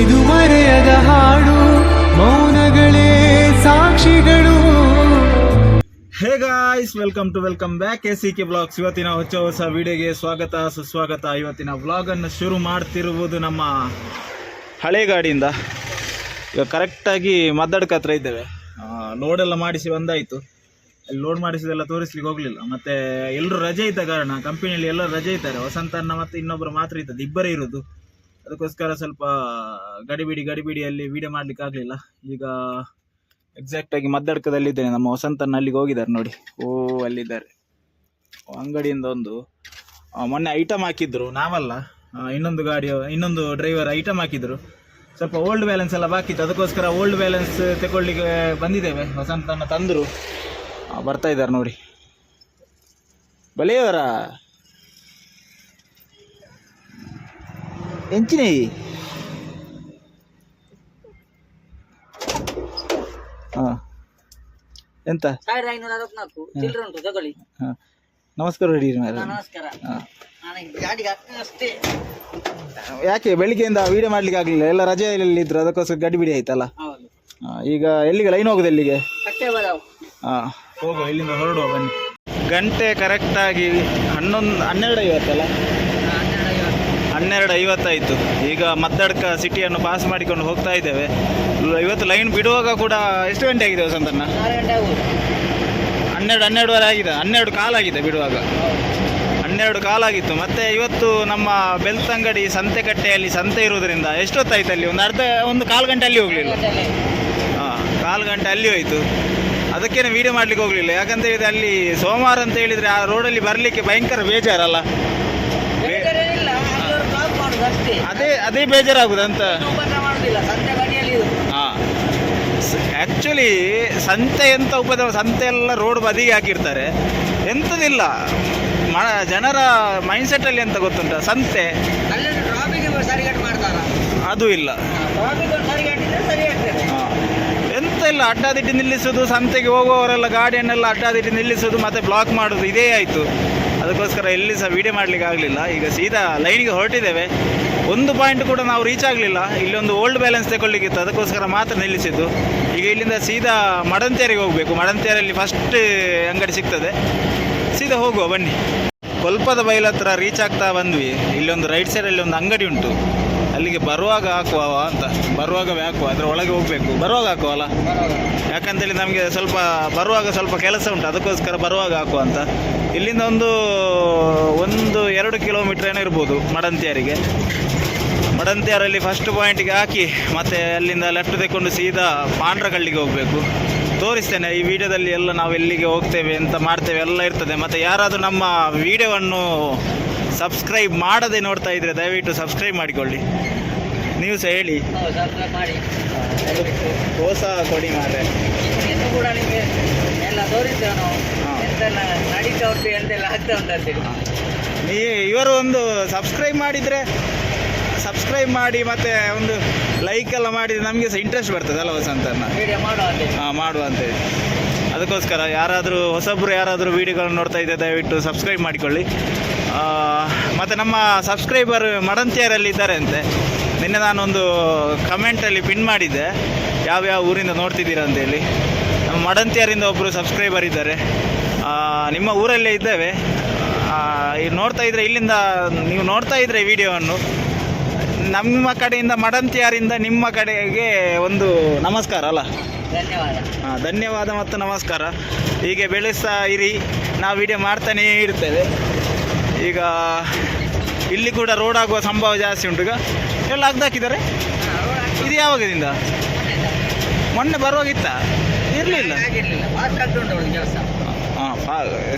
ಇದು ಮರೆಯದ ಹಾಡು, ಮೌನಗಳೇ ಸಾಕ್ಷಿಗಳು. Hey guys welcome to welcome back A C K blogs ಇವತ್ತಿನ ಹೊಸ ಹೊಸ ವಿಡಿಯೋಗೆ ಸ್ವಾಗತ, ಸುಸ್ವಾಗತ. ಇವತ್ತಿನ ಬ್ಲಾಗ್ ಅನ್ನು ಶುರು ಮಾಡ್ತಿರುವುದು ನಮ್ಮ ಹಳೆ ಗಾಡಿಯಿಂದ ಈಗ ಕರೆಕ್ಟಾಗಿ ಮದ್ದಡ್ಕ ಹತ್ರ ಇದ್ದೇವೆ. ಲೋಡೆಲ್ಲ ಮಾಡಿಸಿ ಒಂದಾಯಿತು ಅಲ್ಲಿ ಲೋಡ್ ಮಾಡಿಸಿದೆಲ್ಲ ತೋರಿಸ್ಲಿಕ್ಕೆ ಹೋಗಲಿಲ್ಲ. ಮತ್ತೆ ಎಲ್ಲರೂ ರಜೆ ಇದ್ದ ಕಾರಣ ಕಂಪನಿಯಲ್ಲಿ ಎಲ್ಲರೂ ರಜೆ ಇದ್ದಾರೆ. ವಸಂತಣ್ಣ ಮತ್ತೆ ಇನ್ನೊಬ್ಬರು ಮಾತ್ರ ಇದ್ದದ್ದು, ಇಬ್ಬರೇ ಇರೋದು. ಅದಕ್ಕೋಸ್ಕರ ಸ್ವಲ್ಪ ಗಡಿಬಿಡಿ, ಗಡಿಬಿಡಿಯಲ್ಲಿ ವಿಡಿಯೋ ಮಾಡ್ಲಿಕ್ಕೆ ಆಗಲಿಲ್ಲ. ಈಗ ಎಕ್ಸಾಕ್ಟ್ ಆಗಿ ಮದ್ದಡ್ಕದಲ್ಲಿದ್ದೇನೆ. ನಮ್ಮ ವಸಂತನ ಅಲ್ಲಿಗೆ ಹೋಗಿದ್ದಾರೆ ನೋಡಿ. ಓ, ಅಲ್ಲಿದ್ದಾರೆ. ಅಂಗಡಿಯಿಂದ ಒಂದು ಮೊನ್ನೆ ಐಟಮ್ ಹಾಕಿದ್ರು. ನಾವಲ್ಲ ಇನ್ನೊಂದು ಗಾಡಿ, ಇನ್ನೊಂದು ಡ್ರೈವರ್ ಐಟಮ್ ಹಾಕಿದ್ರು. ಸ್ವಲ್ಪ ಓಲ್ಡ್ ಬ್ಯಾಲೆನ್ಸ್ ಎಲ್ಲ ಬಾಕಿ ಇತ್ತು ಅದಕ್ಕೋಸ್ಕರ ಓಲ್ಡ್ ಬ್ಯಾಲೆನ್ಸ್ ತಗೊಳ್ಳಿಕ್ಕೆ ಬಂದಿದ್ದೇವೆ. ವಸಂತನ ತಂದರು. ಬರ್ತಾ ಇದ್ದಾರೆ ನೋಡಿ. ಬಲಿಯವರ ತಗೊಳ್ಳಿ. ಹಾಂ. ನಮಸ್ಕಾರ ಹೇಳಿ ಯಾಕೆ ಬೆಳಿಗ್ಗೆಯಿಂದ ವಿಡಿಯೋ ಮಾಡ್ಲಿಕ್ಕೆ ಆಗಲಿಲ್ಲ? ಎಲ್ಲ ರಜೆಯಲ್ಲಿ ಇದ್ರು? ಅದಕ್ಕೋಸ್ಕರ ಗಡಿಬಿಡಿ ಆಯ್ತಲ್ಲ? ಹೌದು. ಈಗ ಎಲ್ಲಿಗೆ? ಲೈನ್ ಹೋಗುದು ಎಲ್ಲಿಗೆ? ಹೋಗುವ ಇಲ್ಲಿಂದ ಹೊರಡುವ ಬನ್ನಿ. ಗಂಟೆ ಕರೆಕ್ಟಾಗಿ ಹನ್ನೊಂದು ಹನ್ನೆರಡು ಐವತ್ತಲ್ಲ ಹನ್ನೆರಡು ಐವತ್ತಾಯಿತು ಈಗ ಮತ್ತಡ್ಕ ಸಿಟಿಯನ್ನು ಪಾಸ್ ಮಾಡಿಕೊಂಡು ಹೋಗ್ತಾ ಇದ್ದೇವೆ. ಇವತ್ತು ಲೈನ್ ಬಿಡುವಾಗ ಕೂಡ ಎಷ್ಟು ಗಂಟೆ ಆಗಿದೆ ವಸಂತಣ್ಣ? ಹನ್ನೆರಡು, ಹನ್ನೆರಡುವರೆ ಆಗಿದೆ. ಹನ್ನೆರಡು ಕಾಲಾಗಿದೆ ಬಿಡುವಾಗ. ಹನ್ನೆರಡು ಕಾಲಾಗಿತ್ತು ಮತ್ತೆ ಇವತ್ತು ನಮ್ಮ ಬೆಳ್ತಂಗಡಿ ಸಂತೆಕಟ್ಟೆಯಲ್ಲಿ ಸಂತೆ ಇರುವುದರಿಂದ ಎಷ್ಟೊತ್ತಾಯ್ತು ಅಲ್ಲಿ? ಒಂದು ಅರ್ಧ, ಒಂದು ಕಾಲು ಗಂಟೆ ಅಲ್ಲಿ ಹೋಗಲಿಲ್ಲ ಹಾಂ, ಕಾಲು ಗಂಟೆ ಅಲ್ಲಿ ಹೋಯಿತು. ಅದಕ್ಕೇನು ವೀಡಿಯೋ ಮಾಡ್ಲಿಕ್ಕೆ ಹೋಗಲಿಲ್ಲ. ಯಾಕಂತ ಹೇಳಿದ್ರೆ ಅಲ್ಲಿ ಸೋಮವಾರ ಅಂತ ಹೇಳಿದರೆ ಆ ರೋಡಲ್ಲಿ ಬರಲಿಕ್ಕೆ ಭಯಂಕರ ಬೇಜಾರಲ್ಲ ಬೇ- ಬೇರೆ ಇಲ್ಲ ಅಲ್ಲಿಯವರು ಬ್ಲಾಕ್ ಮಾಡುದು ಅಷ್ಟೇ ಅದೇ ಅದೇ ಬೇಜಾರಾಗುದು ಅಂತ. ಉಪದ್ರ ಮಾಡುದಿಲ್ಲ ಸಂತೆ ಹಾಂ. ಆ್ಯಕ್ಚುಲಿ ಸಂತೆ ಎಂತ ಉಪದ್ರ ಸಂತೆ ಎಲ್ಲ ರೋಡ್ ಬದಿಗೆ ಹಾಕಿರ್ತಾರೆ. ಎಂಥದಿಲ್ಲ ಮ ಜನರ ಮೈಂಡ್ಸೆಟ್ಟಲ್ಲಿ ಎಂತ ಗೊತ್ತುಂಟ? ಸಂತೆ. ಅಲ್ಲಿ ಟ್ರಾಫಿಕ್ ಸರಿಗಟ್ಟು ಮಾಡ್ತಾರ? ಅದು ಇಲ್ಲ. ಟ್ರಾಫಿಕ್ ಸರಿಗಟ್ಟಿದ್ರೆ ಸರಿ ಆಗ್ತದೆ. ಹಾ. ಎಂತ ಇಲ್ಲ ಅಡ್ಡಾದಿಟ್ಟು ನಿಲ್ಲಿಸೋದು ಸಂತೆಗೆ ಹೋಗುವವರೆಲ್ಲ ಗಾಡಿಯನ್ನೆಲ್ಲ ಅಡ್ಡಾದಿಟ್ಟು ನಿಲ್ಲಿಸೋದು ಮತ್ತೆ ಬ್ಲಾಕ್ ಮಾಡೋದು ಇದೇ ಆಯಿತು. ಅದಕ್ಕೋಸ್ಕರ ಎಲ್ಲಿ ಸಹ ವಿಡಿಯೋ ಮಾಡಲಿಕ್ಕೆ ಆಗಲಿಲ್ಲ. ಈಗ ಸೀದಾ ಲೈನಿಗೆ ಹೊರಟಿದ್ದೇವೆ. ಒಂದು ಪಾಯಿಂಟ್ ಕೂಡ ನಾವು ರೀಚ್ ಆಗಲಿಲ್ಲ. ಇಲ್ಲೊಂದು ಓಲ್ಡ್ ಬ್ಯಾಲೆನ್ಸ್ ತಗೊಳ್ಳಿಕ್ಕಿತ್ತು ಅದಕ್ಕೋಸ್ಕರ ಮಾತ್ರ ನಿಲ್ಲಿಸಿದ್ದು. ಈಗ ಇಲ್ಲಿಂದ ಸೀದಾ ಮಡಂತೇರಿಗೆ ಹೋಗಬೇಕು. ಮಡಂತೇರಲ್ಲಿ ಫಸ್ಟ್ ಅಂಗಡಿ ಸಿಗ್ತದೆ. ಸೀದಾ ಹೋಗುವ, ಬನ್ನಿ. ಕೊಲ್ಪದ ಬೈಲ್ ಹತ್ರ ರೀಚ್ ಆಗ್ತಾ ಬಂದ್ವಿ. ಇಲ್ಲೊಂದು ರೈಟ್ ಸೈಡಲ್ಲಿ ಒಂದು ಅಂಗಡಿ ಉಂಟು. ಅಲ್ಲಿಗೆ ಬರುವಾಗ ಹಾಕುವ ಅಂತ, ಬರುವಾಗ ಹಾಕುವ, ಅದರ ಒಳಗೆ ಹೋಗಬೇಕು. ಬರುವಾಗ ಹಾಕುವಲ್ಲ? ಯಾಕಂತೇಳಿ ನಮಗೆ ಸ್ವಲ್ಪ ಬರುವಾಗ ಸ್ವಲ್ಪ ಕೆಲಸ ಉಂಟು, ಅದಕ್ಕೋಸ್ಕರ ಬರುವಾಗ ಹಾಕುವ ಅಂತ. ಇಲ್ಲಿಂದ ಒಂದು ಒಂದು ಎರಡು ಕಿಲೋಮೀಟ್ರ್ ಏನೋ ಇರ್ಬೋದು ಮಡಂತಿಯರಿಗೆ. ಮಡಂತಿಯರಲ್ಲಿ ಫಸ್ಟ್ ಪಾಯಿಂಟಿಗೆ ಹಾಕಿ, ಮತ್ತೆ ಅಲ್ಲಿಂದ ಲೆಫ್ಟ್ ತೆಕ್ಕೊಂಡು ಸೀದಾ ಪಾಂಡ್ರಗಳಿಗೆ ಹೋಗಬೇಕು. ತೋರಿಸ್ತೇನೆ, ಈ ವಿಡಿಯೋದಲ್ಲಿ ಎಲ್ಲ ನಾವು ಎಲ್ಲಿಗೆ ಹೋಗ್ತೇವೆ ಅಂತ ಮಾಡ್ತೇವೆ ಎಲ್ಲ ಇರ್ತದೆ. ಮತ್ತು ಯಾರಾದರೂ ನಮ್ಮ ವಿಡಿಯೋವನ್ನು ಸಬ್ಸ್ಕ್ರೈಬ್ ಮಾಡದೆ ನೋಡ್ತಾ ಇದ್ರೆ ದಯವಿಟ್ಟು ಸಬ್ಸ್ಕ್ರೈಬ್ ಮಾಡಿಕೊಳ್ಳಿ. ನೀವು ಸಹ ಹೇಳಿ. ಹೋಸ ಮಾಡಿ ಕೊಡಿ ಮಾರ್ರೆ. ಇನ್ನು ಕೂಡ ನಿಮಗೆ ಎಲ್ಲ ತೋರಿಸ್ತೇವೆ ನಾವು ಹಾ. ಎಂತೆಲ್ಲ ನಡೀತಾ ಉಂಟು ಎಂತೆಲ್ಲ ಆಗ್ತಾ ಉಂಟು ಅಂತೇಳಿ ನೀ ಇವರು ಒಂದು ಸಬ್ಸ್ಕ್ರೈಬ್ ಮಾಡಿದರೆ ಸಬ್ಸ್ಕ್ರೈಬ್ ಮಾಡಿ ಮತ್ತೆ ಒಂದು ಲೈಕ್ ಎಲ್ಲ ಮಾಡಿದರೆ ನಮಗೆ ಸಹ ಇಂಟ್ರೆಸ್ಟ್ ಬರ್ತದೆ ಅಲ್ಲ ವಸಂತನ ಹಾಂ ಮಾಡುವ ಅಂತೇಳಿ ಅದಕ್ಕೋಸ್ಕರ ಯಾರಾದರೂ ಹೊಸಬ್ರು ಯಾರಾದರೂ ವೀಡಿಯೋಗಳನ್ನು ನೋಡ್ತಾ ಇದ್ದರೆ ದಯವಿಟ್ಟು ಸಬ್ಸ್ಕ್ರೈಬ್ ಮಾಡಿಕೊಳ್ಳಿ. ಮತ್ತು ನಮ್ಮ ಸಬ್ಸ್ಕ್ರೈಬರ್ ಮಡಂತಿಯರಲ್ಲಿ ಇದ್ದಾರೆ ಅಂತೆ ನಿನ್ನೆ ನಾನೊಂದು ಕಮೆಂಟಲ್ಲಿ ಪಿನ್ ಮಾಡಿದ್ದೆ. ಯಾವ್ಯಾವ ಊರಿಂದ ನೋಡ್ತಿದ್ದೀರಾ ಅಂತೇಳಿ. ನಮ್ಮ ಮಡಂತಿಯರಿಂದ ಒಬ್ಬರು ಸಬ್ಸ್ಕ್ರೈಬರ್ ಇದ್ದಾರೆ. ನಿಮ್ಮ ಊರಲ್ಲೇ ಇದ್ದೇವೆ. ನೋಡ್ತಾ ಇದ್ದರೆ ಇಲ್ಲಿಂದ ನೀವು ನೋಡ್ತಾ ಇದ್ದರೆ ವಿಡಿಯೋವನ್ನು. ನಮ್ಮ ಕಡೆಯಿಂದ ಮಡಂತಿಯಾರಿಂದ ನಿಮ್ಮ ಕಡೆಗೆ ಒಂದು ನಮಸ್ಕಾರ ಅಲ್ಲ? ಧನ್ಯವಾದ. ಹಾ, ಧನ್ಯವಾದ ಮತ್ತು ನಮಸ್ಕಾರ. ಹೀಗೆ ಬೆಳೆಸ್ತಾ ಇರಿ. ನಾವು ವಿಡಿಯೋ ಮಾಡ್ತಾನೇ ಇರ್ತೇವೆ. ಈಗ ಇಲ್ಲಿ ಕೂಡ ರೋಡ್ ಆಗುವ ಸಂಭವ ಜಾಸ್ತಿ ಉಂಟು ಈಗ. ಎಲ್ಲ ಅಗ್ದಾಕಿದ್ದಾರೆ ಇದು ಯಾವಾಗದಿಂದ? ಮೊನ್ನೆ ಬರುವಾಗಿತ್ತ ಇರಲಿಲ್ಲ. ಹಾಂ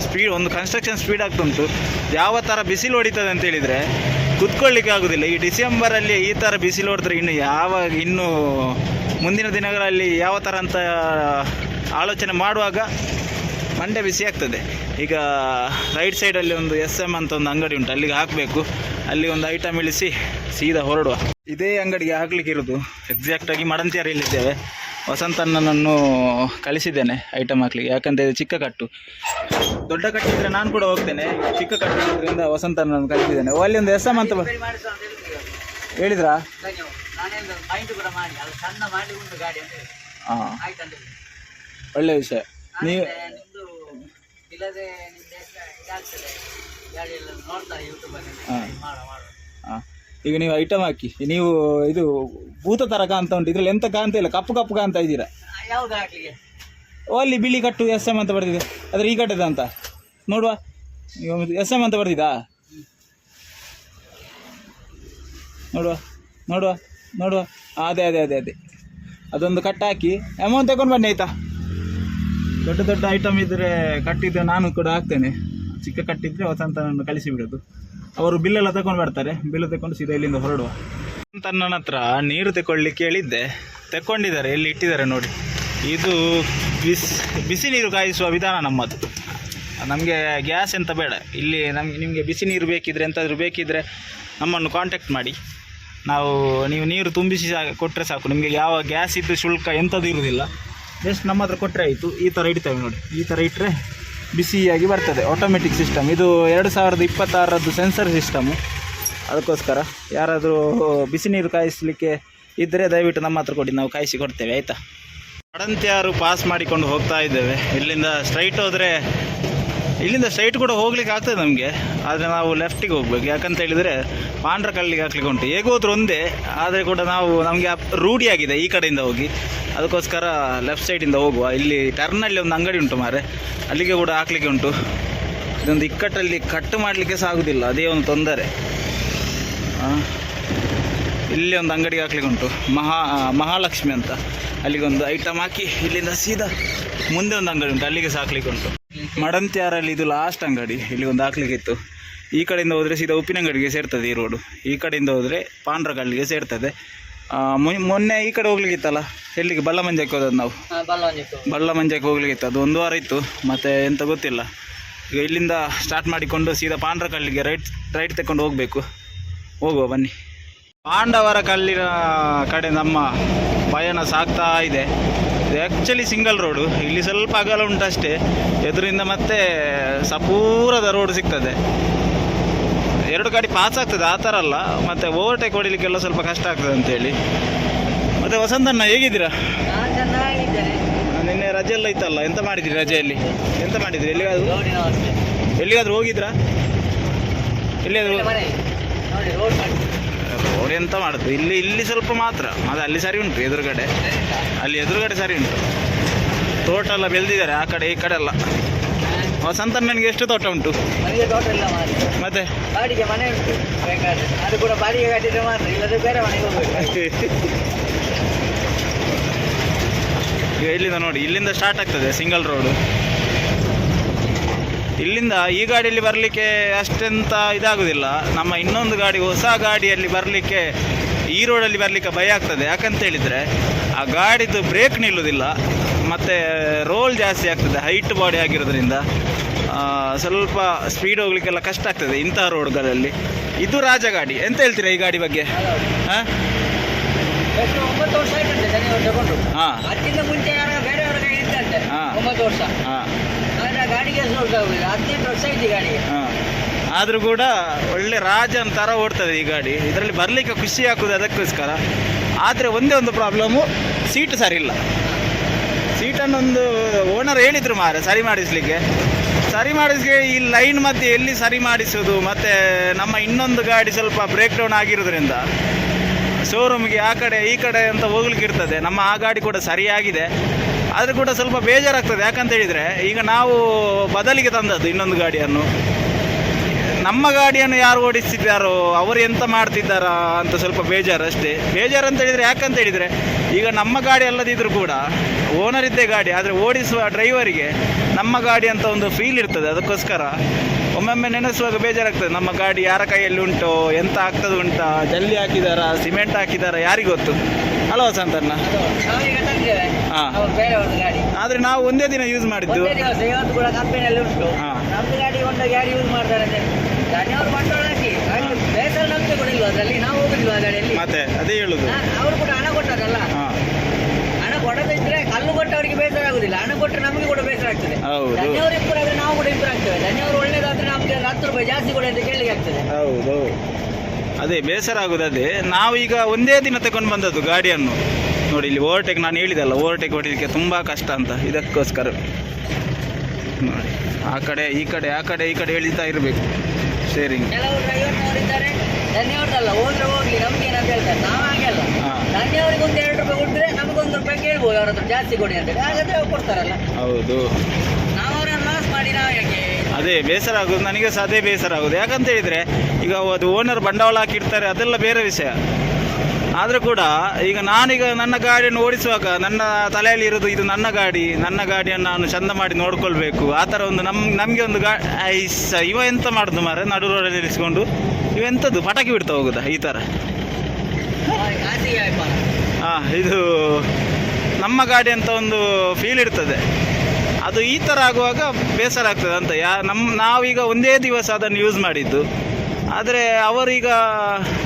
ಸ್ಪೀಡ್ ಒಂದು ಕನ್ಸ್ಟ್ರಕ್ಷನ್ ಸ್ಪೀಡ್ ಆಗ್ತುಂಟು ಯಾವ ಥರ ಬಿಸಿಲು ಹೊಡಿತದೆ ಅಂತ ಹೇಳಿದರೆ ಕುತ್ಕೊಳ್ಳಿಕ್ಕೆ ಆಗೋದಿಲ್ಲ. ಈ ಡಿಸೆಂಬರಲ್ಲಿ ಈ ಥರ ಬಿಸಿಲು ಹೊಡೆದ್ರೆ ಇನ್ನು ಯಾವಾಗ ಇನ್ನು ಮುಂದಿನ ದಿನಗಳಲ್ಲಿ ಯಾವ ಥರ ಅಂತ ಆಲೋಚನೆ ಮಾಡುವಾಗ ಮಂಡೆ ಬಿಸಿ ಆಗ್ತದೆ. ಈಗ ರೈಟ್ ಸೈಡಲ್ಲಿ ಒಂದು ಎಸ್ ಎಂ ಅಂತ ಒಂದು ಅಂಗಡಿ ಉಂಟು ಅಲ್ಲಿಗೆ ಹಾಕಬೇಕು. ಅಲ್ಲಿ ಒಂದು ಐಟಮ್ ಇಳಿಸಿ ಸೀದಾ ಹೊರಡುವ. ಇದೇ ಅಂಗಡಿಗೆ ಹಾಕ್ಲಿಕ್ಕೆ ಇರೋದು. ಎಕ್ಸಾಕ್ಟಾಗಿ ಮಡಂತಿಯರಲ್ಲಿದ್ದೇವೆ ವಸಂತಣ್ಣನನ್ನು ಕಳಿಸಿದ್ದೇನೆ ಐಟಮ್ ಹಾಕ್ಲಿಕ್ಕೆ. ಯಾಕಂತ ಇದು ಚಿಕ್ಕ ಕಟ್ಟು. ದೊಡ್ಡ ಕಟ್ಟಿದ್ರೆ ನಾನು ಕೂಡ ಹೋಗ್ತೇನೆ. ಚಿಕ್ಕ ಕಟ್ಟಿದ್ರಿಂದ ವಸಂತನನ್ನು ಕಳಿಸಿದ್ದೇನೆ. ಅಲ್ಲಿ ಒಂದು ಎಸ್ ಎಂ ಅಂತ ಹೇಳಿದ್ರು. ಹಾಂ ಒಳ್ಳೆಯ ಒಳ್ಳೆ ವಿಷಯ. ನೀವು ಇಲ್ಲದೆ ಇದಾಗ್ತದೆ. ನೋಡ್ತಾರೆ ಯೂಟ್ಯೂಬಲ್ಲಿ ಹಾ. ಮಾಡ ಮಾಡುವ ಹಾಂ. ಈಗ ನೀವು ಐಟಮ್ ಹಾಕಿ ನೀವು ಇದು ಭೂತ ಥರ ಕಾಣ್ತಾ ಉಂಟು. ಇದ್ರಲ್ಲಿ ಎಂತ ಕಾಣ್ತಾ ಇಲ್ಲ. ಕಪ್ಪು ಕಪ್ಪು ಕಾಣ್ತಾ ಇದ್ದೀರಾ? ಯಾವ್ದು ಹಾಕ್ಲಿಕ್ಕೆ? ಓ ಅಲ್ಲಿ ಬಿಳಿ ಕಟ್ಟು ಎಸ್ ಎಂ ಅಂತ ಬರ್ತಿದೆ ಅದ್ರ ಈ ಕಟ್ಟದ ಅಂತ. ನೋಡುವ. ಎಸ್ ಎಂ ಅಂತ ಬರ್ದಿದಾ? ನೋಡುವ ನೋಡುವ ನೋಡುವ. ಅದೇ ಅದೇ ಅದೇ ಅದೇ. ಅದೊಂದು ಕಟ್ ಹಾಕಿ. ಅಮೌಂಟ್ ತಗೊಂಡು ಬನ್ನಿ ಆಯ್ತಾ? ದೊಡ್ಡ ದೊಡ್ಡ ಐಟಮ್ ಇದ್ದರೆ ಕಟ್ಟಿದ್ರೆ ನಾನು ಕೂಡ ಹಾಕ್ತೇನೆ. ಚಿಕ್ಕ ಕಟ್ಟಿದ್ರೆ ವಸಂತನನ್ನು ಕಳಿಸಿ ಬಿಡೋದು. ಅವರು ಬಿಲ್ಲೆಲ್ಲ ತಗೊಂಡು ಬರ್ತಾರೆ. ಬಿಲ್ಲು ತಗೊಂಡು ಸೀದಾ ಇಲ್ಲಿಂದ ಹೊರಡುವ. ನನ್ನ ಹತ್ರ ನೀರು ತಗೊಳ್ಳಿಕ್ಕೆ ಹೇಳಿದ್ದೆ ತಗೊಂಡಿದ್ದಾರೆ ಎಲ್ಲಿ ಇಟ್ಟಿದ್ದಾರೆ ನೋಡಿ. ಇದು ಬಿಸಿ ಬಿಸಿ ನೀರು ಕಾಯಿಸುವ ವಿಧಾನ ನಮ್ಮದು. ನಮಗೆ ಗ್ಯಾಸ್ ಎಂತ ಬೇಡ. ಇಲ್ಲಿ ನಮಗೆ ನಿಮಗೆ ಬಿಸಿ ನೀರು ಬೇಕಿದ್ರೆ, ಎಂತಾದರೂ ಬೇಕಿದ್ರೆ ನಮ್ಮನ್ನು ಕಾಂಟ್ಯಾಕ್ಟ್ ಮಾಡಿ. ನಾವು, ನೀವು ನೀರು ತುಂಬಿಸಿ ಕೊಟ್ಟರೆ ಸಾಕು. ನಿಮಗೆ ಯಾವ ಗ್ಯಾಸ್ ಇದ್ದು ಶುಲ್ಕ ಎಂಥದ್ದು ಇರುವುದಿಲ್ಲ. ಜಸ್ಟ್ ನಮ್ಮ ಹತ್ರ ಕೊಟ್ಟರೆ ಆಯಿತು. ಈ ಥರ ಇಡ್ತೇವೆ ನೋಡಿ. ಈ ಥರ ಇಟ್ಟರೆ ಬಿಸಿಯಾಗಿ ಬರ್ತದೆ. ಆಟೋಮೆಟಿಕ್ ಸಿಸ್ಟಮ್ ಇದು ಎರಡು ಸಾವಿರದ ಇಪ್ಪತ್ತಾರರದ್ದು ಸೆನ್ಸರ್ ಸಿಸ್ಟಮು ಅದಕ್ಕೋಸ್ಕರ ಯಾರಾದರೂ ಬಿಸಿ ನೀರು ಕಾಯಿಸಲಿಕ್ಕೆ ಇದ್ದರೆ ದಯವಿಟ್ಟು ನಮ್ಮ ಹತ್ರ ಕೊಡಿ. ನಾವು ಕಾಯಿಸಿ ಕೊಡ್ತೇವೆ, ಆಯಿತಾ? ಅಡಂತ್ಯಾರು ಪಾಸ್ ಮಾಡಿಕೊಂಡು ಹೋಗ್ತಾ ಇದ್ದೇವೆ. ಇಲ್ಲಿಂದ ಸ್ಟ್ರೈಟ್ ಹೋದರೆ ಇಲ್ಲಿಂದ ಸ್ಟ್ರೈಟ್ ಕೂಡ ಹೋಗ್ಲಿಕ್ಕೆ ಆಗ್ತದೆ ನಮಗೆ. ಆದರೆ ನಾವು ಲೆಫ್ಟಿಗೆ ಹೋಗ್ಬೇಕು. ಯಾಕಂತ ಹೇಳಿದರೆ ಪಾಂಡ್ರ ಕಲ್ಲಿಗೆ ಹಾಕ್ಲಿಕ್ಕೆ ಉಂಟು. ಹೇಗೆ ಒಂದೇ, ಆದರೆ ಕೂಡ ನಾವು ನಮಗೆ ರೂಢಿಯಾಗಿದೆ ಈ ಕಡೆಯಿಂದ ಹೋಗಿ. ಅದಕ್ಕೋಸ್ಕರ ಲೆಫ್ಟ್ ಸೈಡಿಂದ ಹೋಗುವ. ಇಲ್ಲಿ ಟರ್ನಲ್ಲಿ ಒಂದು ಅಂಗಡಿ ಉಂಟು ಮಾರೆ ಅಲ್ಲಿಗೆ ಕೂಡ ಹಾಕ್ಲಿಕ್ಕೆ ಉಂಟು. ಇದೊಂದು ಇಕ್ಕಟ್ಟಲ್ಲಿ ಕಟ್ ಮಾಡಲಿಕ್ಕೆ ಸಹ ಆಗುದಿಲ್ಲ. ಅದೇ ಒಂದು ತೊಂದರೆ. ಇಲ್ಲಿ ಒಂದು ಅಂಗಡಿಗೆ ಹಾಕ್ಲಿಕ್ಕೆ ಉಂಟು. ಮಹಾ, ಮಹಾಲಕ್ಷ್ಮಿ ಅಂತ. ಅಲ್ಲಿಗೆ ಒಂದು ಐಟಮ್ ಹಾಕಿ ಇಲ್ಲಿಂದ ಸೀದಾ ಮುಂದೆ ಒಂದು ಅಂಗಡಿ ಉಂಟು. ಅಲ್ಲಿಗೆ ಸಹ ಹಾಕ್ಲಿಕ್ಕೆ ಉಂಟು. ಮಡಂತ್ಯಾರಲ್ಲಿ ಇದು ಲಾಸ್ಟ್ ಅಂಗಡಿ. ಇಲ್ಲಿ ಒಂದು ಹಾಕ್ಲಿಕ್ಕೆ ಇತ್ತು ಈ ಕಡೆಯಿಂದ ಹೋದರೆ ಸೀದಾ ಉಪ್ಪಿನಂಗಡಿಗೆ ಸೇರ್ತದೆ ಈ ರೋಡು ಈ ಕಡೆಯಿಂದ ಹೋದರೆ ಪಾಂಡ್ರಗಲ್ಲಿಗೆ ಸೇರ್ತದೆ. ಮೊನ್ನೆ- ಈ ಕಡೆ ಹೋಗ್ಲಿಕ್ಕಿತ್ತಲ್ಲ? ಎಲ್ಲಿಗೆ? ಬಳ್ಳಮಂಜಕ್ಕೆ ಹೋದದ್ದು ನಾವು. ಬಲ್ಲ ಬಳ್ಳ ಮಂಜಕ್ಕೆ ಹೋಗ್ಲಿಕ್ಕಿತ್ತು. ಅದು ಒಂದು ವಾರ ಇತ್ತು. ಮತ್ತು ಎಂತ ಗೊತ್ತಿಲ್ಲ. ಈಗ ಇಲ್ಲಿಂದ ಸ್ಟಾರ್ಟ್ ಮಾಡಿಕೊಂಡು ಸೀದಾ ಪಾಂಡ್ರ ಕಲ್ಲಿಗೆ ರೈಟ್ ರೈಟ್ ತಗೊಂಡು ಹೋಗಬೇಕು. ಹೋಗುವ ಬನ್ನಿ. ಪಾಂಡವರ ಕಲ್ಲಿನ ಕಡೆ ನಮ್ಮ ಪಯಣ ಸಾಗ್ತಾ ಇದೆ. ಇದು ಆ್ಯಕ್ಚುಲಿ ಸಿಂಗಲ್ ರೋಡು ಇಲ್ಲಿ ಸ್ವಲ್ಪ ಅಗಲ ಉಂಟಷ್ಟೇ. ಎದುರಿಂದ ಮತ್ತೆ ಸಪೂರದ ರೋಡ್ ಸಿಗ್ತದೆ. ಎರಡು ಗಾಡಿ ಪಾಸ್ ಆಗ್ತದೆ ಆ ಥರ ಅಲ್ಲ. ಮತ್ತು ಓವರ್ಟೇಕ್ ಹೊಡಿಲಿಕ್ಕೆಲ್ಲ ಸ್ವಲ್ಪ ಕಷ್ಟ ಆಗ್ತದೆ ಅಂತೇಳಿ. ಮತ್ತು ವಸಂತಣ್ಣ ಹೇಗಿದ್ದೀರಾ? ನಾನು ನಿನ್ನೆ ರಜೆ ಎಲ್ಲ ಇತ್ತಲ್ಲ ಎಂತ ಮಾಡಿದ್ರಿ ರಜೆಯಲ್ಲಿ? ಎಂತ ಮಾಡಿದ್ರಿ? ಎಲ್ಲಿಗಾದ್ರು ಎಲ್ಲಿಗಾದ್ರೂ ಹೋಗಿದ್ರಾ? ಎಲ್ಲಿಯಾದ್ರೂ ರೋಡ್ ಎಂತ ಮಾಡುದು ಇಲ್ಲಿ ಇಲ್ಲಿ ಸ್ವಲ್ಪ ಮಾತ್ರ. ಅದು ಅಲ್ಲಿ ಸರಿ ಉಂಟು ಎದುರುಗಡೆ. ಅಲ್ಲಿ ಎದುರುಗಡೆ ಸರಿ ಉಂಟು. ತೋಟ ಎಲ್ಲ ಬೆಳೆದಿದ್ದಾರೆ ಆ ಕಡೆ ಈ ಕಡೆ ಎಲ್ಲ. ವಸಂತಣ್ಣನಿಗೆ ಎಷ್ಟು ತೋಟ ಉಂಟು? ಮತ್ತೆ? ಇಲ್ಲಿಂದ ನೋಡಿ ಇಲ್ಲಿಂದ ಸ್ಟಾರ್ಟ್ ಆಗ್ತದೆ ಸಿಂಗಲ್ ರೋಡು ಇಲ್ಲಿಂದ ಈ ಗಾಡಿಯಲ್ಲಿ ಬರಲಿಕ್ಕೆ ಅಷ್ಟೆಂತ ಇದಾಗುದಿಲ್ಲ. ನಮ್ಮ ಇನ್ನೊಂದು ಗಾಡಿ ಹೊಸ ಗಾಡಿಯಲ್ಲಿ ಬರಲಿಕ್ಕೆ ಈ ರೋಡಲ್ಲಿ ಬರಲಿಕ್ಕೆ ಭಯ ಆಗ್ತದೆ. ಯಾಕಂತ ಹೇಳಿದರೆ ಆ ಗಾಡಿದು ಬ್ರೇಕ್ ನಿಲ್ಲುವುದಿಲ್ಲ ಮತ್ತು ರೋಲ್ ಜಾಸ್ತಿ ಆಗ್ತದೆ ಹೈಟ್ ಬಾಡಿ ಆಗಿರೋದ್ರಿಂದ. ಆ, ಸ್ವಲ್ಪ ಸ್ಪೀಡ್ ಹೋಗ್ಲಿಕ್ಕೆಲ್ಲ ಕಷ್ಟ ಆಗ್ತದೆ ಇಂಥ ರೋಡ್ಗಳಲ್ಲಿ ಇದು ರಾಜ ಗಾಡಿ. ಎಂತ ಹೇಳ್ತೀರಾ ಈ ಗಾಡಿ ಬಗ್ಗೆ? ಹಾಂ? ಹಾಂ. ಹಾ. ಆದ್ರೆ ಆದರೂ ಕೂಡ ಒಳ್ಳೆ ರಾಜನ್ ಥರ ಓಡ್ತದೆ ಈ ಗಾಡಿ. ಇದರಲ್ಲಿ ಬರಲಿಕ್ಕೆ ಖುಷಿ ಹಾಕೋದು ಅದಕ್ಕೋಸ್ಕರ. ಆದರೆ ಒಂದೇ ಒಂದು ಪ್ರಾಬ್ಲಮ್ಮು ಸೀಟ್ ಸರಿ ಇಲ್ಲ. ಸೀಟನ್ನೊಂದು ಓನರ್ ಹೇಳಿದ್ರು ಮಾರೆ, ಸರಿ ಮಾಡಿಸ್ಲಿಕ್ಕೆ. ಸರಿ ಮಾಡಿಸ್ಲಿಕ್ಕೆ ಈ ಲೈನ್ ಮಧ್ಯೆ ಎಲ್ಲಿ ಸರಿ ಮಾಡಿಸೋದು, ಮತ್ತೆ ನಮ್ಮ ಇನ್ನೊಂದು ಗಾಡಿ ಸ್ವಲ್ಪ ಬ್ರೇಕ್ ಡೌನ್ ಆಗಿರೋದ್ರಿಂದ. ಶೋರೂಮ್ಗೆ ಆ ಕಡೆ, ಈ ಕಡೆ ಅಂತ ಹೋಗ್ಲಿಕ್ಕೆ ಇರ್ತದೆ. ನಮ್ಮ ಆ ಗಾಡಿ ಕೂಡ ಸರಿಯಾಗಿದೆ. ಆದರೂ ಕೂಡ ಸ್ವಲ್ಪ ಬೇಜಾರಾಗ್ತದೆ. ಯಾಕಂತ ಹೇಳಿದರೆ, ಈಗ ನಾವು ಬದಲಿಗೆ ತಂದದ್ದು ಇನ್ನೊಂದು ಗಾಡಿಯನ್ನು. ನಮ್ಮ ಗಾಡಿಯನ್ನು ಯಾರು ಓಡಿಸ್ತಿದ್ದಾರೋ, ಅವರು ಎಂತ ಮಾಡ್ತಿದ್ದಾರಾ ಅಂತ ಸ್ವಲ್ಪ ಬೇಜಾರು ಅಷ್ಟೇ. ಬೇಜಾರು ಅಂತ ಹೇಳಿದರೆ ಯಾಕಂತ ಹೇಳಿದರೆ, ಈಗ ನಮ್ಮ ಗಾಡಿ ಅಲ್ಲದಿದ್ದರೂ ಕೂಡ ಓನರ್ ಇದ್ದೇ ಗಾಡಿ, ಆದರೆ ಓಡಿಸುವ ಡ್ರೈವರಿಗೆ ನಮ್ಮ ಗಾಡಿ ಅಂತ ಒಂದು ಫೀಲ್ ಇರ್ತದೆ. ಅದಕ್ಕೋಸ್ಕರ ಒಮ್ಮೊಮ್ಮೆ ನೆನೆಸುವಾಗ ಬೇಜಾರಾಗ್ತದೆ. ನಮ್ಮ ಗಾಡಿ ಯಾರ ಕೈಯಲ್ಲಿ ಉಂಟು, ಎಂತ ಆಗ್ತದೆ ಉಂಟಾ, ಜಲ್ಲಿ ಹಾಕಿದಾರಾ, ಸಿಮೆಂಟ್ ಹಾಕಿದಾರಾ ಯಾರಿಗೊತ್ತು ಅಲ್ವಾ ಸಂತಣ್ಣ. ಹಾ. ಅವ್ರು ಒಂದು ಗಾಡಿ. ಆದ್ರೆ ನಾವು ಒಂದೇ ದಿನ ಯೂಸ್ ಮಾಡಿದ್ದು. ಒಂದೇ ದಿವಸ ಇವತ್ತು ಕೂಡ ಕಂಪನಿಯಲ್ಲಿ ಉಂಟು. ಹಾ. ನಮ್ದು ಗಾಡಿ ಒಂದು ಯಾರು ಯೂಸ್ ಮಾಡ್ತಾರೆ ಅಂದ್ರೆ ಧನ್ಯವಾದ ಬಂಡವಾಳ ಹಾಕಿ. ಬೇಸರ ನಮ್ಗೆ ಕೂಡ ಇಲ್ವಾ? ಅದರಲ್ಲಿ ನಾವು ಹೋಗಿಲ್ವಾ ಆ ಗಾಡಿಯಲ್ಲಿ? ಮತ್ತೆ ಅದೇ ಹೇಳುದು. ಹಾ, ಅವರು ಕೂಡ ಹಣ ಕೊಟ್ಟಾರಲ್ಲ ಹಾಂ. ಹಣ ಕೊಡದಿದ್ರೆ ಕಲ್ಲು ಕೊಟ್ಟವರಿಗೆ ಬೇಸರ ಆಗುದಿಲ್ಲ. ಹಣ ಕೊಟ್ಟರೆ ನಮಗೆ ಕೂಡ ಬೇಸರ ಆಗ್ತದೆ. ಹೌದು. ಧನ್ಯವಾದ ಇಂಪ್ರೂವ್ ಆದ್ರೆ ನಾವು ಕೂಡ ಇಂಪ್ರೂವ್ ಆಗ್ತೇವೆ. ಧನ್ಯವಾದ ಒಳ್ಳೇದಾದ್ರೆ ನಮ್ಗೆ ಹತ್ತು ರೂಪಾಯಿ ಜಾಸ್ತಿ ಕೊಡಿ ಅಂತ ಕೇಳಿಗೆ ಆಗ್ತದೆ. ಹೌದು ಅದೇ ಬೇಸರ ಆಗುದು ಅದೇ. ಈಗ ಒಂದೇ ದಿನ ತಗೊಂಡು ಬಂದದ್ದು ಗಾಡಿಯನ್ನು. ನೋಡಿ ಇಲ್ಲಿ ಓವರ್ಟೇಕ್ ನಾನು ಹೇಳಿದಲ್ಲ ಓವರ್ಟೇಕ್ ಹೊಡಿಲಿಕ್ಕೆ ತುಂಬ ಕಷ್ಟ ಅಂತ. ಇದಕ್ಕೋಸ್ಕರ. ನೋಡಿ ಆ ಕಡೆ ಈ ಕಡೆ ಆ ಕಡೆ ಈ ಕಡೆ ಎಳಿತಾ ಇರಬೇಕು. ಶೇರಿಂಗ್ ಕೆಲವರು ಡ್ರೈವರ್ನವರು ಇದ್ದಾರೆ ಧನ್ಯವಾದಲ್ಲ ಹೋದ್ರೆ ಹೋಗ್ಲಿ ನಮ್ಗೆ ಏನಂತ ಹೇಳ್ತಾರೆ ನಾವು ಹಾಗೆಲ್ಲ ಹಾ. ಧನ್ಯವಾರಿಗೆ ಒಂದು ಎರಡು ರೂಪಾಯಿ ಕೊಟ್ಟರೆ ನಮಗೊಂದು ರೂಪಾಯಿ ಕೇಳ್ಬೋದು ಅವ್ರ ಹತ್ರ ಜಾಸ್ತಿ ಕೊಡಿ ಅಂತ. ಹಾಗಾದ್ರೆ ಅವ್ರು ಕೊಡ್ತಾರಲ್ಲ. ಹೌದು. ನಾವು ಅವ್ರನ್ನ ಲಾಸ್ ಮಾಡಿ ನಾವು ಯಾಕೆ ಅದೇ ಬೇಸರ ಆಗೋದು ನನಗೆ ಸಹ ಅದೇ ಬೇಸರ ಆಗೋದು. ಯಾಕಂತ ಹೇಳಿದರೆ ಈಗ ಅದು ಓನರ್ ಬಂಡವಾಳ ಹಾಕಿರ್ತಾರೆ ಅದೆಲ್ಲ ಬೇರೆ ವಿಷಯ. ಆದರೂ ಕೂಡ ಈಗ ನಾನೀಗ ನನ್ನ ಗಾಡಿಯನ್ನು ಓಡಿಸುವಾಗ ನನ್ನ ತಲೆಯಲ್ಲಿ ಇರೋದು ಇದು ನನ್ನ ಗಾಡಿ, ನನ್ನ ಗಾಡಿಯನ್ನು ನಾನು ಚಂದ ಮಾಡಿ ನೋಡ್ಕೊಳ್ಬೇಕು. ಆ ಥರ ಒಂದು ನಮ್, ನಮಗೆ ಒಂದು ಗಾ ಇವ ಎಂತ ಮಾಡುದು ಮಾರೆ ನಡು ರೋಡಲ್ಲಿ ಇರಿಸ್ಕೊಂಡು ಇವೆಂಥದ್ದು ಪಟಾಕಿ ಬಿಡ್ತಾ ಹೋಗುದಾ ಈ ಥರ? ಹಾಂ ಇದು ನಮ್ಮ ಗಾಡಿ ಅಂತ ಒಂದು ಫೀಲ್ ಇರ್ತದೆ. ಅದು ಈ ಥರ ಆಗುವಾಗ ಬೇಸರ ಆಗ್ತದೆ ಅಂತ. ಯಾ ನಮ್ಮ ನಾವೀಗ ಒಂದೇ ದಿವಸ ಅದನ್ನು ಯೂಸ್ ಮಾಡಿದ್ದು. ಆದರೆ ಅವರೀಗ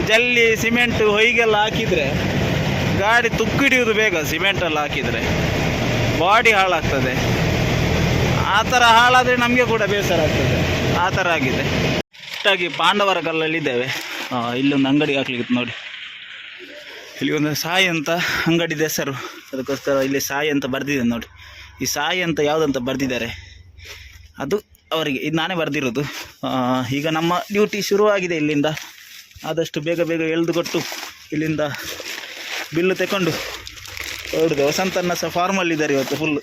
ಜಲ್ಲಿ ಸಿಮೆಂಟ್ ಹೊಯ್ಗೆಲ್ಲ ಹಾಕಿದರೆ ಗಾಡಿ ತುಕ್ಕಿಡಿಯೋದು ಬೇಗ, ಸಿಮೆಂಟೆಲ್ಲ ಹಾಕಿದರೆ. ಬಾಡಿ ಹಾಳಾಗ್ತದೆ. ಆ ಥರ ಹಾಳಾದರೆ ನಮಗೆ ಕೂಡ ಬೇಸರ ಆಗ್ತದೆ ಆ ಥರ ಆಗಿದೆ. ಒಟ್ಟಾಗಿ ಪಾಂಡವರ ಕಲ್ಲಲ್ಲಿದ್ದೇವೆ. ಇಲ್ಲೊಂದು ಅಂಗಡಿ ಹಾಕ್ಲಿಕ್ಕೆ ನೋಡಿ. ಇಲ್ಲಿ ಒಂದು ಸಾಯಿ ಅಂತ ಅಂಗಡಿ ಇದೆ ಹೆಸರು. ಅದಕ್ಕೋಸ್ಕರ ಇಲ್ಲಿ ಸಾಯಿ ಅಂತ ಬರ್ದಿದೆ ನೋಡಿ. ಈ ಸಾಯಿ ಅಂತ ಯಾವುದಂತ ಬರೆದಿದ್ದಾರೆ. ಅದು ಅವರಿಗೆ, ಇದು ನಾನೇ ಬರೆದಿರೋದು. ಈಗ ನಮ್ಮ ಡ್ಯೂಟಿ ಶುರುವಾಗಿದೆ ಇಲ್ಲಿಂದ. ಆದಷ್ಟು ಬೇಗ ಬೇಗ ಎಳೆದುಕೊಟ್ಟು ಇಲ್ಲಿಂದ ಬಿಲ್ಲು ತಗೊಂಡು ಹೊರಡಿದೆ. ವಸಂತನ್ನ ಸಹ ಫಾರ್ಮಲ್ಲಿದ್ದಾರೆ ಇವತ್ತು ಫುಲ್ಲು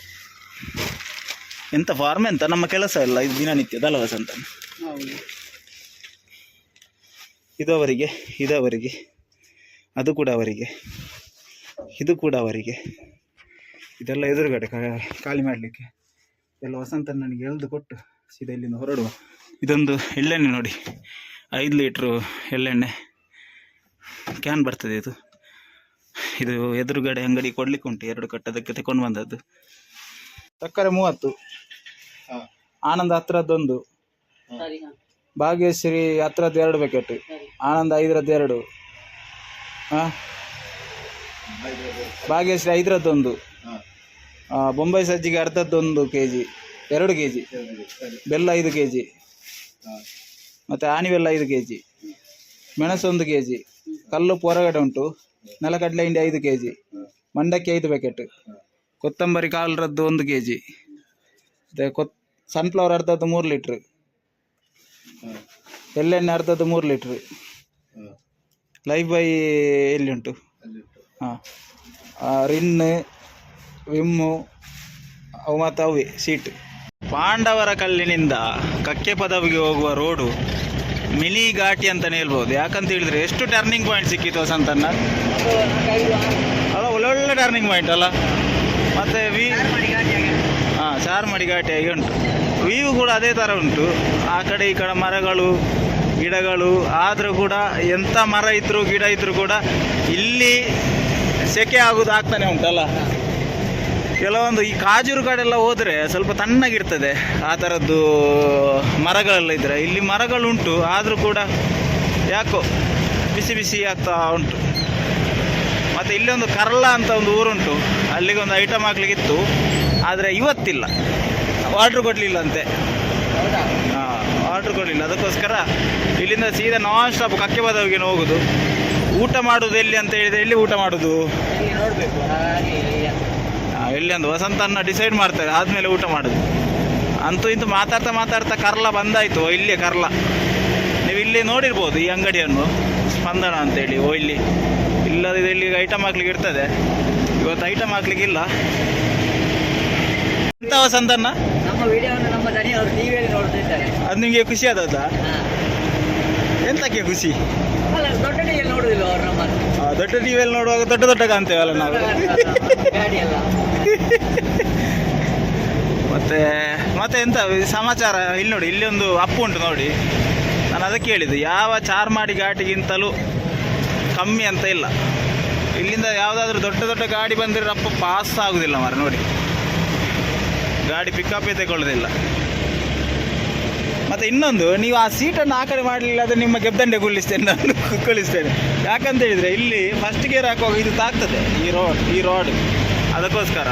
ಎಂಥ ಫಾರ್ಮ್ ಎಂತ? ನಮ್ಮ ಕೆಲಸ ಇಲ್ಲ ಇದು ದಿನನಿತ್ಯದಲ್ಲ ವಸಂತನ ಇದು ಅವರಿಗೆ ಇದು ಅವರಿಗೆ, ಅದು ಕೂಡ ಅವರಿಗೆ, ಇದು ಕೂಡ ಅವರಿಗೆ. ಇದೆಲ್ಲ ಎದುರುಗಡೆ ಖಾಲಿ ಮಾಡಲಿಕ್ಕೆ ಎಲ್ಲ ವಸಂತ ನನಗೆ ಎಳೆದು ಕೊಟ್ಟು ಸೀದಾ ಇಲ್ಲಿಂದ ಹೊರಡುವ. ಇದೊಂದು ಎಳ್ಳೆಣ್ಣೆ ನೋಡಿ. ಐದು ಲೀಟ್ರು ಎಳ್ಳೆಣ್ಣೆ. ಕ್ಯಾನ್ ಬರ್ತದೆ ಇದು. ಇದು ಎದುರುಗಡೆ ಅಂಗಡಿ ಕೊಡ್ಲಿಕ್ಕೆ ಉಂಟು. ಎರಡು ಕಟ್ಟದಕ್ಕೆ ತಗೊಂಡು ಬಂದದ್ದು. ಸಕ್ಕರೆ ಮೂವತ್ತು. ಆನಂದ ಹತ್ರದ್ದೊಂದು. ಭಾಗ್ಯಶ್ರೀ ಹತ್ರದ್ದು ಎರಡು ಪ್ಯಾಕೆಟ್ ಆನಂದ ಐದರದ್ದು ಎರಡು. ಹಾಂ? ಭಾಗ್ಯಶ್ರೀ ಐದರದ್ದೊಂದು. ಬೊಂಬೈ ಸಜ್ಜಿಗೆ ಅರ್ಧದ್ದೊಂದು ಕೆ ಜಿ ಎರಡು ಕೆ ಜಿ ಬೆಲ್ಲ ಐದು ಕೆ ಜಿ ಮತ್ತು ಆನಿ ಬೆಲ್ಲ ಐದು ಕೆ ಜಿ ಮೆಣಸು ಒಂದು ಕೆ ಜಿ ಕಲ್ಲು ಹೊರಗಡೆ ಉಂಟು. ನೆಲಕಡಲೆ ಹಿಂಡಿ ಐದು ಕೆ ಜಿ ಮಂಡಕ್ಕಿ ಐದು ಪ್ಯಾಕೆಟ್ ಕೊತ್ತಂಬರಿ ಕಾಲರದ್ದು ಒಂದು ಕೆ ಜಿ ಮತ್ತು ಕೊತ್ ಸನ್ಫ್ಲವರ್ ಅರ್ಧದ್ದು ಮೂರು ಲೀಟ್ರ್ ಎಳ್ಳೆಣ್ಣೆ ಅರ್ಧದ್ದು ಮೂರು ಲೀಟ್ರ್ ಲೈಫ್ ಬೈ ಎಲ್ಲಿ ಉಂಟು? ಹಾಂ. ರಿನ್ ವಿಮ್ಮು, ಅವು ಮತ್ತು ಅವೇ ಸೀಟ್ ಪಾಂಡವರ ಕಲ್ಲಿನಿಂದ ಕಕ್ಕೆ ಪದವಿಗೆ ಹೋಗುವ ರೋಡು ಮಿನಿ ಘಾಟಿ ಅಂತಲೇ ಹೇಳ್ಬೋದು. ಯಾಕಂತ ಹೇಳಿದ್ರೆ ಎಷ್ಟು ಟರ್ನಿಂಗ್ ಪಾಯಿಂಟ್ ಸಿಕ್ಕಿತ್ತು ಆರು ಅಲ್ಲ, ಒಳ್ಳೊಳ್ಳೆ ಟರ್ನಿಂಗ್ ಪಾಯಿಂಟ್ ಅಲ್ಲ. ಮತ್ತು ವಿ. ಹಾಂ ಚಾರ್ಮಡಿ ಘಾಟಿಯಾಗಿ ಉಂಟು. ವ್ಯೂ ಕೂಡ ಅದೇ ಥರ ಉಂಟು. ಆ ಕಡೆ ಈ ಕಡೆ ಮರಗಳು, ಗಿಡಗಳು, ಆದರೂ ಕೂಡ ಎಂಥ ಮರ ಇದ್ದರೂ ಗಿಡ ಇದ್ದರೂ ಕೂಡ ಇಲ್ಲಿ ಸೆಕೆ ಆಗೋದು ಆಗ್ತಾನೆ ಉಂಟಲ್ಲ. ಕೆಲವೊಂದು ಈ ಕಾಜೂರು ಕಾಡೆಲ್ಲ ಹೋದರೆ ಸ್ವಲ್ಪ ತಣ್ಣಗಿರ್ತದೆ. ಆ ಥರದ್ದು ಮರಗಳೆಲ್ಲ ಇದ್ದರೆ ಇಲ್ಲಿ ಮರಗಳುಂಟು, ಆದರೂ ಕೂಡ ಯಾಕೋ ಬಿಸಿ ಬಿಸಿ ಆಗ್ತಾ ಉಂಟು. ಮತ್ತು ಇಲ್ಲೊಂದು ಕರ್ಲ ಅಂತ ಒಂದು ಊರುಂಟು. ಅಲ್ಲಿಗೆ ಒಂದು ಐಟಮ್ ಹಾಕ್ಲಿಕ್ಕಿತ್ತು. ಆದರೆ ಇವತ್ತಿಲ್ಲ. ಆರ್ಡ್ರ್ ಕೊಡಲಿಲ್ಲಂತೆ. ಹೌದಾ ಆರ್ಡ್ರ್ ಕೊಡಲಿಲ್ಲ. ಅದಕ್ಕೋಸ್ಕರ ಇಲ್ಲಿಂದ ಸೀದಾ ನಾನ್ ಸ್ಟಾಪ್ ಕಕ್ಕೆ ಬದವಿಗೆ ಹೋಗೋದು. ಊಟ ಮಾಡೋದು ಎಲ್ಲಿ ಅಂತ ಹೇಳಿದರೆ ಎಲ್ಲಿ ಊಟ ಮಾಡೋದು? ಎಲ್ಲಿ ವಸಂತ ಅನ್ನ ಡಿಸೈಡ್ ಮಾಡ್ತಾರೆ ಆದಮೇಲೆ ಊಟ ಮಾಡೋದು. ಅಂತೂ ಇಂತೂ ಮಾತಾಡ್ತಾ ಮಾತಾಡ್ತಾ ಕರ್ಲ ಬಂದಾಯ್ತು ಇಲ್ಲೇ ಕರ್ಲ. ನೀವು ಇಲ್ಲಿ ನೋಡಿರ್ಬೋದು ಈ ಅಂಗಡಿಯನ್ನು ಸ್ಪಂದನ ಅಂತೇಳಿ ಓ ಇಲ್ಲಿ. ಇಲ್ಲದಿದ್ದು ಇಲ್ಲಿ ಐಟಮ್ ಹಾಕ್ಲಿಕ್ಕೆ ಇರ್ತದೆ. ಇವತ್ತು ಐಟಮ್ ಹಾಕ್ಲಿಕ್ಕಿಲ್ಲ ಎಂತ ವಸಂತನ ಅದು ನಿಮಗೆ ಖುಷಿ ಆದದ್ದಾ. ಎಂತಕ್ಕೆ ಖುಷಿ? ದೊಡ್ಡ ಟಿವಿಯಲ್ಲಿ ನೋಡುವಾಗ ದೊಡ್ಡ ದೊಡ್ಡ ಕಾಣ್ತೇವಲ್ಲ ನಾವು. ಮತ್ತೆ ಮತ್ತೆ ಎಂತ ಸಮಾಚಾರ? ಇಲ್ಲಿ ನೋಡಿ ಇಲ್ಲಿ ಒಂದು ಅಪ್ಪು ಉಂಟು ನೋಡಿ. ನಾನು ಅದಕ್ಕೆ ಹೇಳಿದ್ದು ಯಾವ ಚಾರ್ಮಾಡಿ ಘಾಟಿಗಿಂತಲೂ ಕಮ್ಮಿ ಅಂತ ಇಲ್ಲ. ಇಲ್ಲಿಂದ ಯಾವುದಾದ್ರೂ ದೊಡ್ಡ ದೊಡ್ಡ ಗಾಡಿ ಬಂದರೆ ಅಪ್ಪ ಪಾಸ್ ಆಗುದಿಲ್ಲ ಮಾರ ನೋಡಿ. ಗಾಡಿ ಪಿಕಪ್ಪೇ ತಗೊಳ್ಳೋದಿಲ್ಲ. ಮತ್ತೆ ಇನ್ನೊಂದು, ನೀವು ಆ ಸೀಟನ್ನು ಆ ಕಡೆ ಮಾಡಲಿಲ್ಲ ಅದು ನಿಮ್ಮ ಗೆಬ್ದಂಡೆ ಗುಳ್ಳಿಸ್ತೇನೆ ನಾನು ಕುಳ್ಳಿಸ್ತೇನೆ. ಯಾಕಂತ ಹೇಳಿದ್ರೆ ಇಲ್ಲಿ ಫಸ್ಟ್ ಗೇರ್ ಹಾಕುವಾಗ ಇದು ತಾಗ್ತದೆ, ಈ ರೋಡ್ ಈ ರೋಡ್ ಅದಕ್ಕೋಸ್ಕರ.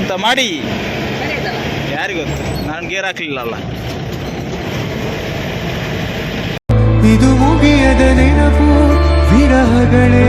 ಎಂತ ಮಾಡಿ? ಯಾರಿಗೊತ್ತು ನಾನು ಗೇರ್ ಹಾಕ್ಲಿಲ್ಲಲ್ಲ. ಇದು ನೆನಪು, ವಿರಹಗಳೇ